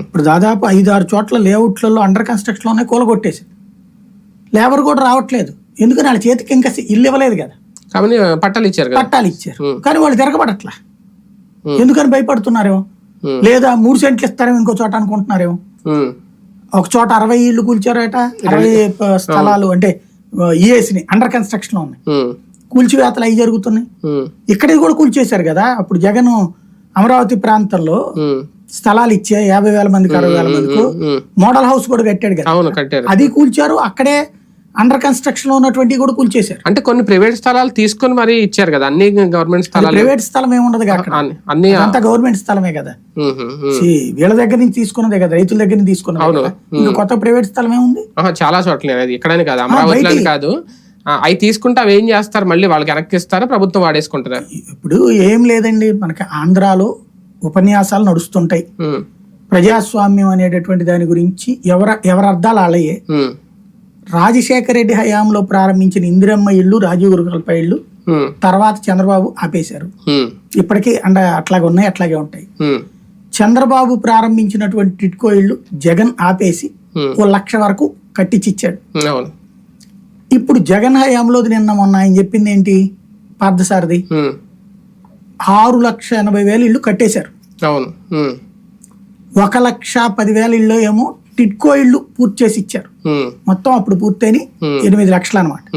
ఇప్పుడు దాదాపు ఐదు ఆరు చోట్ల లేఅవుట్లలో అండర్ కన్స్ట్రక్షన్లోనే కూలగొట్టేసింది. లేబర్ కూడా రావట్లేదు. ఎందుకని వాళ్ళ చేతికి ఇంకా ఇల్లు ఇవ్వలేదు కదా. కాబట్టి పట్టాలు ఇచ్చారు పట్టాలు ఇచ్చారు. కానీ వాళ్ళు తిరగబడట్లా. ఎందుకని భయపడుతున్నారేమో. లేదా మూడు సెంట్లు ఇస్తారేమో ఇంకో చోట అనుకుంటున్నారేమో? ఒక చోట అరవై ఇళ్ళు కూల్చారట అరవై స్థలాలు అంటే ఈఏసిని అండర్ కన్స్ట్రక్షన్లో ఉన్నాయి. కూల్చివేతలు అవి జరుగుతున్నాయి. ఇక్కడికి కూడా కూల్చేశారు కదా. అప్పుడు జగన్ అమరావతి ప్రాంతంలో స్థలాలు ఇచ్చే యాభై వేల మందికి అరవై వేల మందికి. మోడల్ హౌస్ కూడా కట్టాడు కదా. అది కూల్చారు అక్కడే అండర్ కన్స్ట్రక్షన్లో ఉన్నటువంటి కూడా కూల్చేశారు. అంటే కొన్ని ప్రైవేట్ స్థలాలు తీసుకొని మరి ఇచ్చారు కదా అన్ని గవర్నమెంట్ స్థలాలు. ప్రైవేట్ స్థలం ఏముండదు అక్కడ. అన్ని- అంతా గవర్నమెంట్ స్థలమే కదా. వీళ్ళ దగ్గర నుంచి తీసుకున్నదే కదా రైతుల దగ్గర నుంచి తీసుకున్నదే ఇంకా కొత్త ప్రైవేట్ స్థలం ఏముంది? చాలా చోట్ల. అది ఇక్కడని కాదు అమరావతిలో కాదు. అవి తీసుకుంటే అవి ఏం చేస్తారు? మళ్ళీ వాళ్ళకి వెనక్కి ఇస్తారా ప్రభుత్వం వాడేసుకుంటారా ఇప్పుడు ఏం లేదండి మనకి ఆంధ్రాలో ఉపన్యాసాలు నడుస్తుంటాయి. ప్రజాస్వామ్యం అనేటటువంటి దాని గురించి ఎవర ఎవరి అర్థాలు అలాయే రాజశేఖర రెడ్డి హయాంలో ప్రారంభించిన ఇందిరమ్మ ఇళ్ళు రాజీవ్ గృహల్పై ఇళ్ళు తర్వాత చంద్రబాబు ఆపేశారు. ఇప్పటికీ అండ అట్లాగే ఉన్నాయి అట్లాగే ఉంటాయి. చంద్రబాబు ప్రారంభించినటువంటి టిట్కో ఇళ్ళు జగన్ ఆపేసి. ఓ లక్ష వరకు కట్టించిచ్చాడు ఇప్పుడు జగన్ హయాంలో నిన్న మొన్న ఆయన చెప్పింది ఏంటి పార్థసారథి ఆరు లక్ష ఎనభై వేలు ఇళ్ళు కట్టేశారు. అవును. ఒక లక్ష పదివేల ఇళ్ళు ఏమో టిట్కో ఇళ్ళు పూర్తి చేసి ఇచ్చారు. మొత్తం అప్పుడు పూర్తయిని. ఎనిమిది లక్షలు అనమాట